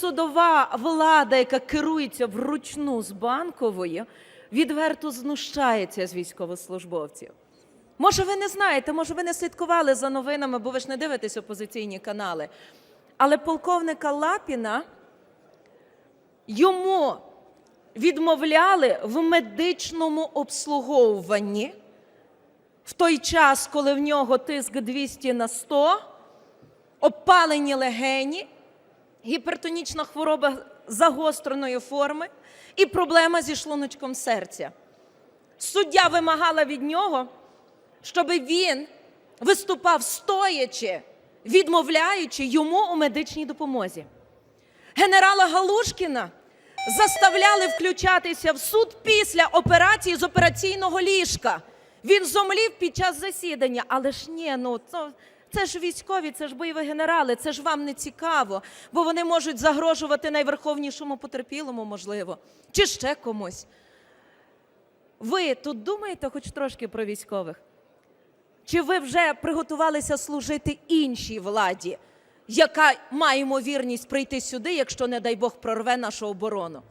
судова влада, яка керується вручну з банкової, відверто знущається з військовослужбовців. Може, ви не знаєте, може, ви не слідкували за новинами, бо ви ж не дивитесь опозиційні канали. Але полковника Лапіна йому відмовляли в медичному обслуговуванні в той час, коли в нього тиск 200 на 100, обпалені легені, гіпертонічна хвороба загостреної форми і проблема зі шлуночком серця. Суддя вимагала від нього, щоб він виступав стоячи, відмовляючи йому у медичній допомозі. Генерала Галушкіна заставляли включатися в суд після операції з операційного ліжка. Він зомлів під час засідання, але ж ні, ну це, це ж військові, це ж бойові генерали, це ж вам не цікаво, бо вони можуть загрожувати найверховнішому потерпілому, можливо, чи ще комусь. Ви тут думаєте хоч трошки про військових? Чи ви вже приготувалися служити іншій владі, яка має ймовірність прийти сюди, якщо, не дай Бог, прорве нашу оборону?